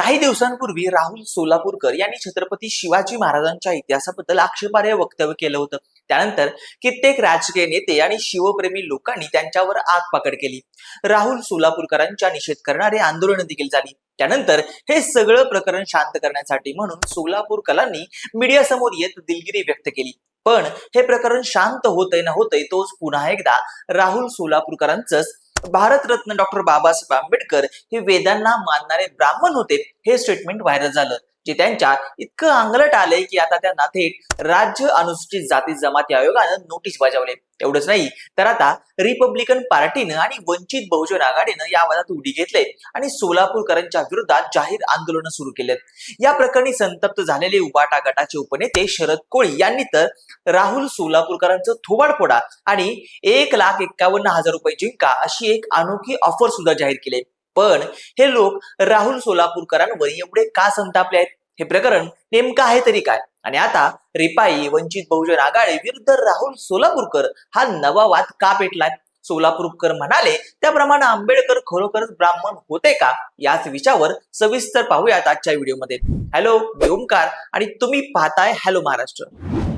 काही दिवसांपूर्वी राहुल सोलापूरकर यांनी छत्रपती शिवाजी महाराजांच्या इतिहासाबद्दल आक्षेपार्ह वक्तव्य केलं होतं. त्यानंतर कित्येक राजकीय नेते आणि शिवप्रेमी लोकांनी त्यांच्यावर आग पकड केली. राहुल सोलापूरकरांच्या निषेध करणारे आंदोलन देखील झाली. त्यानंतर हे सगळं प्रकरण शांत करण्यासाठी म्हणून सोलापूरकरांनी मीडिया समोर येत दिलगिरी व्यक्त केली. पण हे प्रकरण शांत होतंय ना होतंय तोच पुन्हा एकदा राहुल सोलापूरकरांचंच भारतरत्न डॉक्टर बाबासाहेब आंबेडकर हे वेदांना मानणारे ब्राह्मण होते हे स्टेटमेंट व्हायरल झालं. जे त्यांच्या इतकं अंगलट आलंय की आता त्यांना थेट राज्य अनुसूचित जाती जमाती आयोगानं नोटीस बजावले एवढंच नाही. तर आता रिपब्लिकन पार्टीनं आणि वंचित बहुजन आघाडीनं या वादात उडी घेतले आणि सोलापूरकरांच्या विरोधात जाहीर आंदोलन सुरू केलेत. या प्रकरणी संतप्त झालेले उबाटा गटाचे उपनेते शरद कोळी यांनी तर राहुल सोलापूरकरांचं थोबाड फोडा आणि एक लाख एक्कावन्न हजार रुपये जिंका अशी एक अनोखी ऑफर सुद्धा जाहीर केली. पण हे लोक राहुल सोलापूरकरांवर एवढे का संतापले आहेत? हे प्रकरण नेमकं आहे तरी काय? आणि आता रिपाई वंचित बहुजन आघाडी विरुद्ध राहुल सोलापूरकर हा नवा वाद का पेटलाय? सोलापूरकर म्हणाले त्याप्रमाणे आंबेडकर खरोखरच ब्राह्मण होते का? याच विषयावर सविस्तर पाहूयात आजच्या व्हिडिओमध्ये हॅलो मी ओमकार आणि तुम्ही पाहताय हॅलो महाराष्ट्र.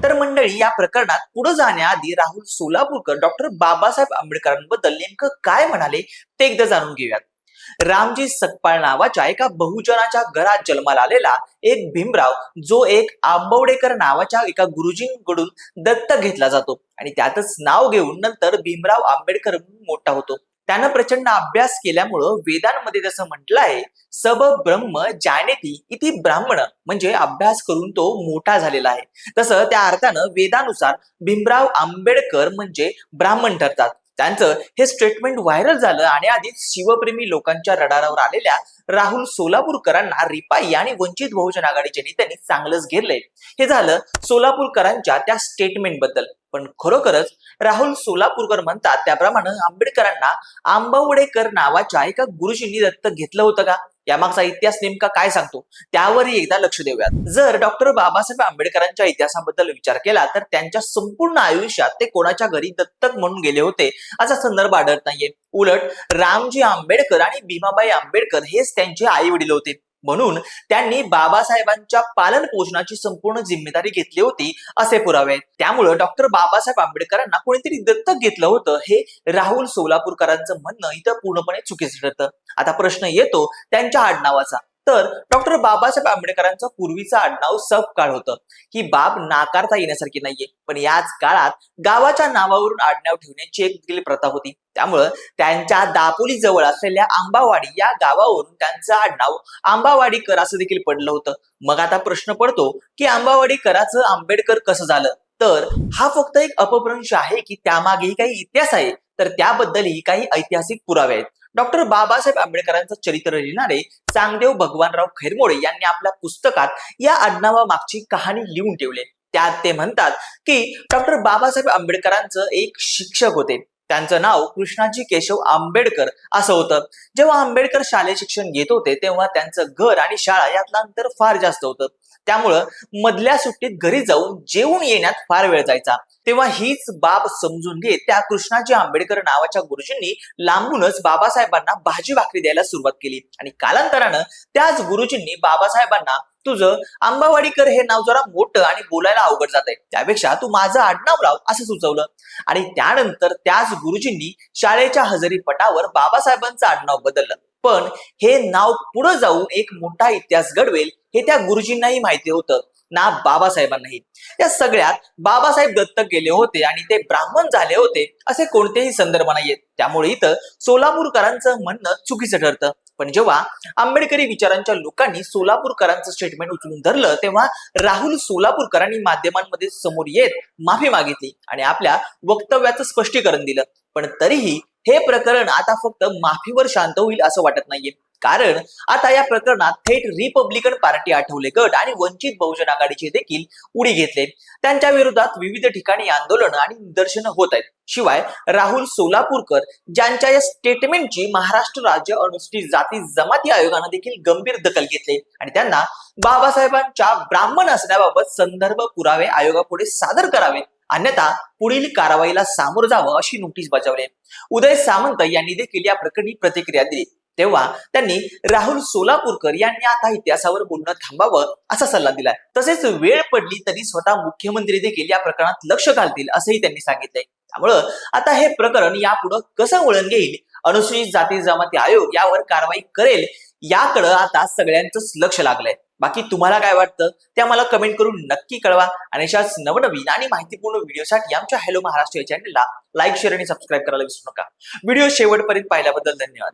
तर मंडळी या प्रकरणात पुढे जाण्याआधी राहुल सोलापूरकर डॉक्टर बाबासाहेब आंबेडकरांबद्दल नेमकं काय म्हणाले ते एकदा जाणून घेऊयात. रामजी सकपाळ नावाच्या एका बहुजनाच्या घरात जन्माला आलेला एक भीमराव जो एक आंबवडेकर नावाच्या एका गुरुजींकडून दत्तक घेतला जातो. आणि त्यातच नाव घेऊन नंतर भीमराव आंबेडकर मोठा होतो. त्यानं प्रचंड अभ्यास केल्यामुळं वेदांमध्ये जसं म्हटलं आहे सब ब्रह्म जानेती इति ब्राह्मण. म्हणजे अभ्यास करून तो मोठा झालेला आहे. तसं त्या अर्थानं वेदानुसार भीमराव आंबेडकर म्हणजे ब्राह्मण ठरतात. त्यांचं हे स्टेटमेंट व्हायरल झालं आणि आधीच शिवप्रेमी लोकांच्या रडारावर आलेल्या राहुल सोलापूरकरांना रिपाई आणि वंचित बहुजन आघाडीच्या नेत्यांनी चांगलंच घेरलंय. हे झालं सोलापूरकरांच्या त्या स्टेटमेंटबद्दल. पण खरोखरच राहुल सोलापूरकर म्हणतात त्याप्रमाणे आंबेडकरांना आंबावडेकर नावाच्या एका गुरुजींनी दत्तक घेतलं होतं का? यामागचा इतिहास नेमका काय सांगतो? त्यावरही एकदा लक्ष देऊयात. जर डॉक्टर बाबासाहेब आंबेडकरांच्या इतिहासाबद्दल विचार केला तर त्यांच्या संपूर्ण आयुष्यात ते कोणाच्या घरी दत्तक म्हणून गेले होते? असा संदर्भ आढळत नाहीये. उलट रामजी आंबेडकर आणि भीमाबाई आंबेडकर हेच त्यांचे आई वडील होते. म्हणून त्यांनी बाबासाहेबांच्या पालन पोषणाची संपूर्ण जिम्मेदारी घेतली होती असे पुरावे. आहेत त्यामुळं डॉक्टर बाबासाहेब आंबेडकरांना कोणीतरी दत्तक घेतलं होतं हे राहुल सोलापूरकरांचं म्हणणं इथं पूर्णपणे चुकीचं ठरतं. आता प्रश्न येतो त्यांच्या आडनावाचा. तर डॉक्टर बाबासाहेब आंबेडकरांचं पूर्वीचं आडनाव सपकाळ होतं. ही बाब नाकारता येण्यासारखी नाहीये. पण याच काळात गावाच्या नावावरून आडनाव ठेवण्याची एक देखील प्रथा होती. त्यामुळं त्यांच्या दापोली जवळ असलेल्या आंबावाडी या गावावरून त्यांचं आडनाव आंबावाडीकर असं देखील पडलं होतं. मग आता प्रश्न पडतो की आंबावाडीकराचं आंबेडकर कसं झालं? तर हा फक्त एक अपभ्रंश आहे की त्यामागेही काही इतिहास आहे. तर त्याबद्दलही काही ऐतिहासिक पुरावे आहेत. डॉक्टर बाबासाहेब आंबेडकरांचं चरित्र लिहिणारे चांगदेव भगवानराव खैरमोळे यांनी आपल्या पुस्तकात या आडनावामागची कहाणी लिहून ठेवले. त्यात ते म्हणतात की डॉक्टर बाबासाहेब आंबेडकरांचं एक शिक्षक होते. त्यांचं नाव कृष्णाजी केशव आंबेडकर असं होतं. जेव्हा आंबेडकर शालेय शिक्षण घेत होते तेव्हा त्यांचं घर आणि शाळा यातलं अंतर फार जास्त होतं. त्यामुळं मधल्या सुट्टीत घरी जाऊन जेवून येण्यात फार वेळ जायचा. तेव्हा हीच बाब समजून घेत त्या कृष्णाजी आंबेडकर नावाच्या गुरुजींनी लांबूनच बाबासाहेबांना भाजी भाकरी द्यायला सुरुवात केली. आणि कालांतरानं त्याच गुरुजींनी बाबासाहेबांना तुझं आंबावाडीकर हे नाव जरा मोठं आणि बोलायला अवघड जात आहे त्यापेक्षा तू माझं आडनाव लाव असं सुचवलं आणि त्यानंतर त्याच गुरुजींनी शाळेच्या हजेरी पटावर बाबासाहेबांचं आडनाव बदललं. पण हे नाव पुढे जाऊन एक मोठा इतिहास घडवेल हे त्या गुरुजींनाही माहिती होतं ना बाबासाहेबांनाही. या सगळ्यात बाबासाहेब दत्तक गेले होते आणि ते ब्राह्मण झाले होते असे कोणतेही संदर्भ नाहीयेत. त्यामुळे इथं सोलापूरकरांचं म्हणणं चुकीचं ठरतं. पण जेव्हा आंबेडकरी विचारांच्या लोकांनी सोलापूरकरांचं स्टेटमेंट उचलून धरलं तेव्हा राहुल सोलापूरकरांनी माध्यमांमध्ये समोर येत माफी मागितली आणि आपल्या वक्तव्याचं स्पष्टीकरण दिलं. पण तरीही हे प्रकरण आता फक्त माफीवर शांत होईल असं वाटत नाहीये. कारण आता या प्रकरणात थेट रिपब्लिकन पार्टी आठवले गट आणि वंचित बहुजन आघाडीचे देखील उडी घेतले. त्यांच्या विरोधात विविध ठिकाणी आंदोलन आणि निदर्शनं होत आहेत. शिवाय राहुल सोलापूरकर ज्यांच्या या स्टेटमेंटची महाराष्ट्र राज्य अनुसूचित जाती जमाती आयोगानं देखील गंभीर दखल घेतली आणि त्यांना बाबासाहेबांच्या ब्राह्मण असण्याबाबत संदर्भ पुरावे आयोगापुढे सादर करावे. अन्यथा पुढील कारवाईला सामोरं जावं अशी नोटीस बजावली. उदय सामंत यांनी देखील या प्रकरणी प्रतिक्रिया दिली. तेव्हा त्यांनी राहुल सोलापूरकर यांनी आता इतिहासावर बोलणं थांबावं असा सल्ला दिलाय. तसेच वेळ पडली तरी स्वतः मुख्यमंत्री देखील या प्रकरणात लक्ष घालतील असंही त्यांनी सांगितलंय. त्यामुळं आता हे प्रकरण यापुढं कसं वळण घेईल? अनुसूचित जाती जमाती आयोग यावर कारवाई करेल याकडं आता सगळ्यांचंच लक्ष लागलंय. बाकी तुम्हाला काय वाटतं? ते आम्हाला कमेंट करून नक्की कळवा. आणि अशाच नवनवीन आणि माहितीपूर्ण व्हिडिओसाठी आमच्या हॅलो महाराष्ट्र या चॅनलला लाईक शेअर आणि सबस्क्राईब करायला विसरू नका. व्हिडिओ शेवटपर्यंत पाहिल्याबद्दल धन्यवाद.